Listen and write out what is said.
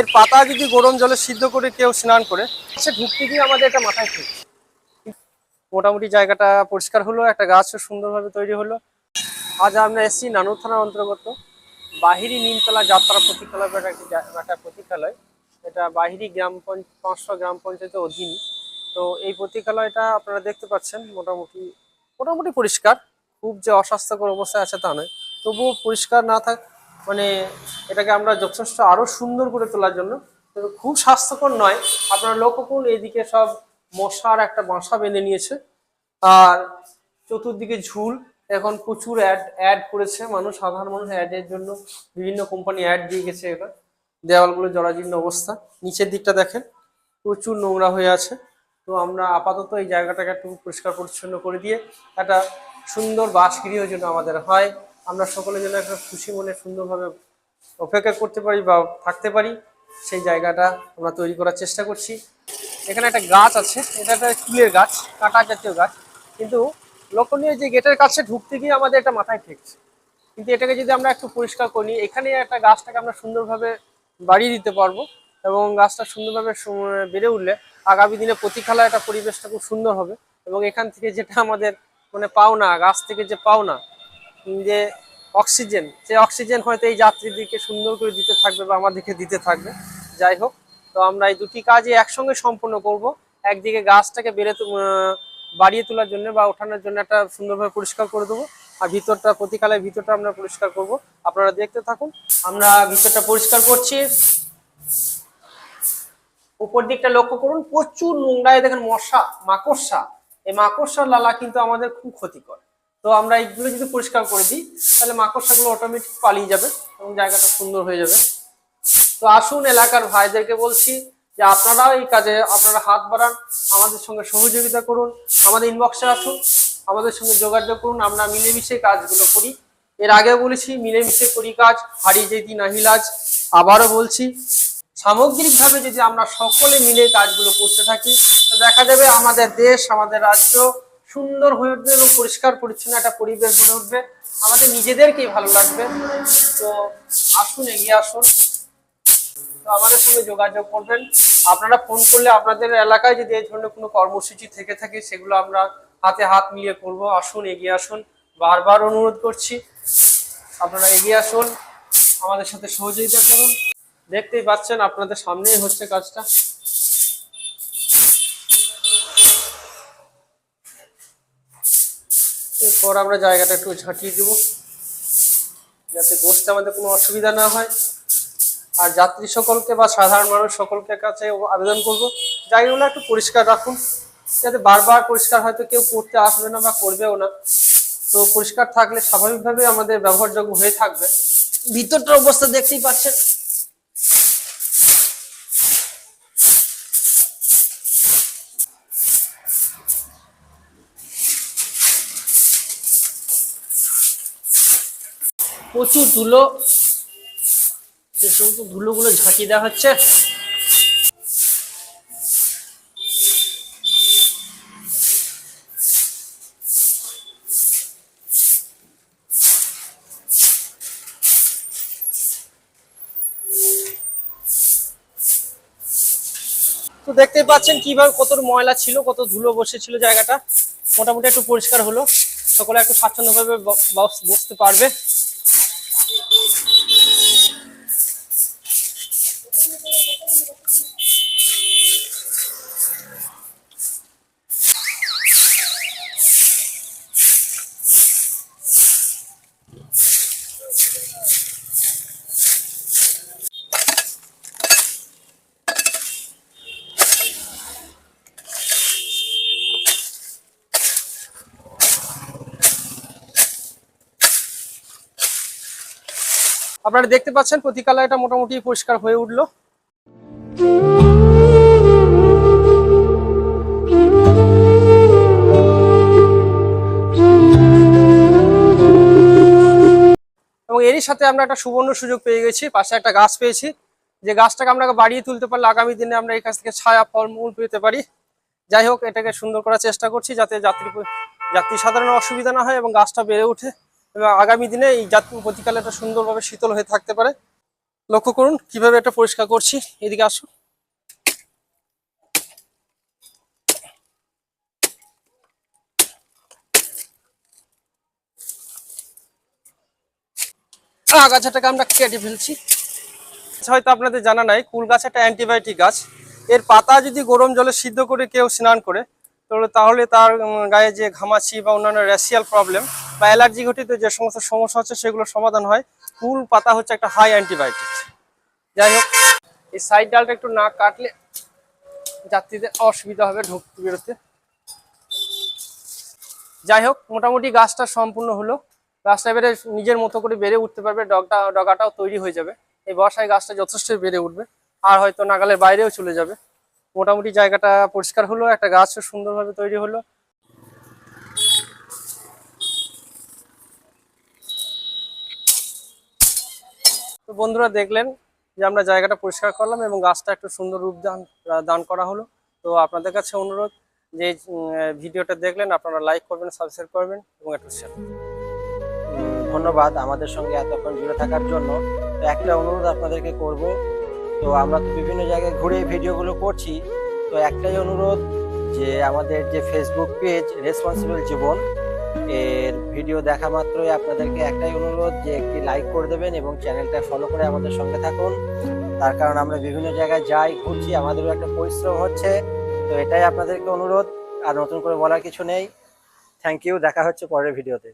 এর পাতা যদি গরম জলে সিদ্ধ করে কেউ স্নান করে, সে ঢুকতে গিয়ে আমাদের এটা মাথায় ঠিক মোটামুটি জায়গাটা পরিষ্কার হলো, একটা গাছও সুন্দরভাবে তৈরি হলো। আজ আমরা এসেছি নানুর থানার অন্তর্গত। বাহিরি নিমতলা যাত্রা প্রতীক্ষালয় একটি একটা প্রতীক্ষালয় এটা বাহিরি গ্রাম পাঁচশো গ্রাম পঞ্চায়েতের অধীন। তো এই প্রতীক্ষালয়টা আপনারা দেখতে পাচ্ছেন, মোটামুটি মোটামুটি পরিষ্কার। খুব যে অস্বাস্থ্যকর অবস্থায় আছে তা নয়। তবুও পরিষ্কার না থাক মানে এটাকে আমরা যথেষ্ট আরও সুন্দর করে তোলার জন্য। খুব স্বাস্থ্যকর নয়। আপনারা লক্ষ্য করুন এইদিকে সব মশার একটা বাসা বেঁধে নিয়েছে। আর চতুর্দিকে ঝুল। এখন প্রচুর অ্যাড অ্যাড করেছে মানুষ, সাধারণ মানুষ অ্যাডের জন্য বিভিন্ন কোম্পানি অ্যাড দিয়ে গেছে এবার। দেওয়ালগুলো জরাজীর্ণ অবস্থা। নিচের দিকটা দেখেন, প্রচুর নোংরা হয়ে আছে। তো আমরা আপাতত এই জায়গাটাকে একটু পরিষ্কার পরিচ্ছন্ন করে দিয়ে একটা সুন্দর বাসগৃহ যেন আমাদের হয়। আমরা সকলে যেন একটা খুশি মনে সুন্দরভাবে অপেক্ষা করতে পারি বা থাকতে পারি, সেই জায়গাটা আমরা তৈরি করার চেষ্টা করছি। এখানে একটা গাছ আছে, এটা একটা ফুলের গাছ, কাঁটা জাতীয় গাছ। কিন্তু লক্ষণীয় যে গেটের কাছে ঢুকতে গিয়ে আমাদের এটা মাথায় ঠেকছে। কিন্তু এটাকে যদি আমরা একটু পরিষ্কার করি, এখানে একটা গাছটাকে আমরা সুন্দরভাবে বাড়িয়ে দিতে পারব এবং গাছটা সুন্দরভাবে বেড়ে উঠলে আগামী দিনে প্রতীক্ষালয় একটা পরিবেশটা খুব সুন্দর হবে। এবং এখান থেকে যেটা আমাদের মানে পাওনা, গাছ থেকে যে পাওনা যে অক্সিজেন যে অক্সিজেন হয়তো এই যাত্রীদেরকে সুন্দর করে দিতে থাকবে বা আমাদেরকে দিতে থাকবে। যাই হোক, তো আমরা এই দুটি কাজই একসঙ্গে সম্পূর্ণ করব। একদিকে গাছটাকে বেড়ে বাড়িয়ে তোলার জন্য বা ওঠানোর জন্য একটা সুন্দরভাবে পরিষ্কার করে দেবো। আর ভিতরটা, প্রতিকালের ভিতরটা আমরা পরিষ্কার করব। আপনারা দেখতে থাকুন। আমরা ভিতরটা পরিষ্কার করছি। উপর দিকটা লক্ষ্য করুন, প্রচুর নোংরায় দেখেন মশা, মাকড়সা। এই মাকড়সার লালা কিন্তু আমাদের খুব ক্ষতিকর। তো আমরা এইগুলো যদি পরিষ্কার করে দিই, তাহলে মাকড়সাগুলো অটোমেটিক পালিয়ে যাবে এবং জায়গাটা সুন্দর হয়ে যাবে। তো আসুন এলাকার ভাইদেরকে বলছি যে আপনারাও এই কাজে, আপনারা হাত বাড়ান, আমাদের সঙ্গে সহযোগিতা করুন, আমাদের ইনবক্সে আসুন, আমাদের সঙ্গে যোগাযোগ করুন, আমরা মিলেমিশে কাজগুলো করি। এর আগে বলেছি, মিলেমিশে করি কাজ, হারিয়ে যেতি নাহিলাজ আবারও বলছি, সামগ্রিকভাবে যদি আমরা সকলে মিলে কাজগুলো করতে থাকি, তো দেখা যাবে আমাদের দেশ, আমাদের রাজ্য সুন্দর হয়ে উঠবে এবং পরিষ্কার, পরিচ্ছন্ন একটা পরিবেশ গড়ে উঠবে। আমাদের নিজেদেরকেই ভালো লাগবে। তো আসুন, এগিয়ে আসুন। তো আমাদের সঙ্গে যোগাযোগ করবেন। আপনারা ফোন করলে আপনাদের এলাকায় যদি এই ধরনের কোনো কর্মসূচি থেকে থাকে, সেগুলো আমরা হাতে হাত মিলিয়ে করব। আসুন, এগিয়ে আসুন। বারবার অনুরোধ করছি, আপনারা এগিয়ে আসুন। আমাদের সাথে সহযোগিতা করুন। দেখতেই পাচ্ছেন, আপনাদের সামনেই হচ্ছে কাজটা। এরপর আমরা জায়গাটা একটু ঝাঁটিয়ে দেবো। যাতে বসতে আমাদের কোনো অসুবিধা না হয়। আর যাত্রী সকলকে বা সাধারণ মানুষ সকলকে কাছে আবেদন করব। জায়গাগুলো একটু পরিষ্কার রাখুন। যাতে বারবার পরিষ্কার হয়তো কেউ করতে আসবে না বা করবেও না। তো পরিষ্কার থাকলে স্বাভাবিকভাবে আমাদের ব্যবহারযোগ্য হয়ে থাকবে। ভিতরটার অবস্থা দেখতেই পাচ্ছেন। প্রচুর ধুলো। সে সমস্ত ধুলোগুলো ঝাঁকিয়ে দেওয়া হচ্ছে। তো দেখতেই পাচ্ছেন কীভাবে কত ময়লা ছিল, কত ধুলো বসেছিল জায়গাটা। মোটামুটি একটু পরিষ্কার হলো। সকলে একটু স্বাচ্ছন্দ্যভাবে বসতে পারবে। আপনারা দেখতে পাচ্ছেন প্রতিকালয়টা মোটামুটি পরিষ্কার হয়ে উঠল। এবং এরই সাথে আমরা একটা সুবর্ণ সুযোগ পেয়ে গেছি, পাশে একটা গাছ পেয়েছি। যে গাছটাকে আমরা বাড়িয়ে তুলতে পারলে আগামী দিনে আমরা এই কাছ থেকে ছায়া ফল মূল পেতে পারি। যাই হোক, এটাকে সুন্দর করার চেষ্টা করছি যাতে যাত্রী যাত্রী সাধারণ অসুবিধা না হয় এবং গাছটা বেড়ে ওঠে। এবং আগামী দিনে এই যাত্রী প্রতিকালয়টা সুন্দরভাবে শীতল হয়ে থাকতে পারে। লক্ষ্য করুন, কীভাবে এটা পরিষ্কার করছি। এদিকে আসো আগাছাটাকে আমরা কেটে ফেলছি। হয়তো আপনাদের জানা নাই, কুল গাছ একটা অ্যান্টিবায়োটিক গাছ। এর পাতা যদি গরম জলে সিদ্ধ করে কেউ স্নান করে, তাহলে তার গায়ে যে ঘামাচি বা অন্যান্য র্যাশিয়াল প্রবলেম বা অ্যালার্জি ঘটিত যে সমস্ত সমস্যা হচ্ছে সেগুলো সমাধান হয়। কুল পাতা হচ্ছে একটা হাই অ্যান্টিবায়োটিক যাই হোক, এই সাইড ডালটা একটু না কাটলে যাত্রীদের অসুবিধা হবে ঢুকতে বেরোতে। যাই হোক, মোটামুটি গাছটা সম্পূর্ণ হলো। গাছটা এবারে নিজের মতো করে বেড়ে উঠতে পারবে, ডগটা, ডগাটাও তৈরি হয়ে যাবে। এই বর্ষায় গাছটা যথেষ্ট বেড়ে উঠবে। আর হয়তো নাগালের বাইরেও চলে যাবে। মোটামুটি জায়গাটা পরিষ্কার হলো, একটা গাছও সুন্দরভাবে তৈরি হলো। তো বন্ধুরা দেখলেন যে আমরা জায়গাটা পরিষ্কার করলাম এবং গাছটা একটু সুন্দর রূপ দান দান করা হলো। তো আপনাদের কাছে অনুরোধ যে ভিডিওটা দেখলেন, আপনারা লাইক করবেন সাবস্ক্রাইব করবেন এবং একটু শেয়ার ধন্যবাদ আমাদের সঙ্গে এতক্ষণ জুড়ে থাকার জন্য। তো একটা অনুরোধ আপনাদেরকে করব। তো আমরা তো বিভিন্ন জায়গায় ঘুরে ভিডিওগুলো করছি। তো একটাই অনুরোধ যে, আমাদের যে ফেসবুক পেজ রেসপন্সিবল জীবন এর ভিডিও দেখা মাত্রই আপনাদেরকে একটাই অনুরোধ যে একটি লাইক করে দেবেন এবং চ্যানেলটা ফলো করে আমাদের সঙ্গে থাকুন। তার কারণ আমরা বিভিন্ন জায়গায় যাই, ঘুরছি, আমাদেরও একটা পরিশ্রম হচ্ছে। তো এটাই আপনাদেরকে অনুরোধ, আর নতুন করে বলার কিছু নেই। থ্যাংক ইউ দেখা হচ্ছে পরের ভিডিওতে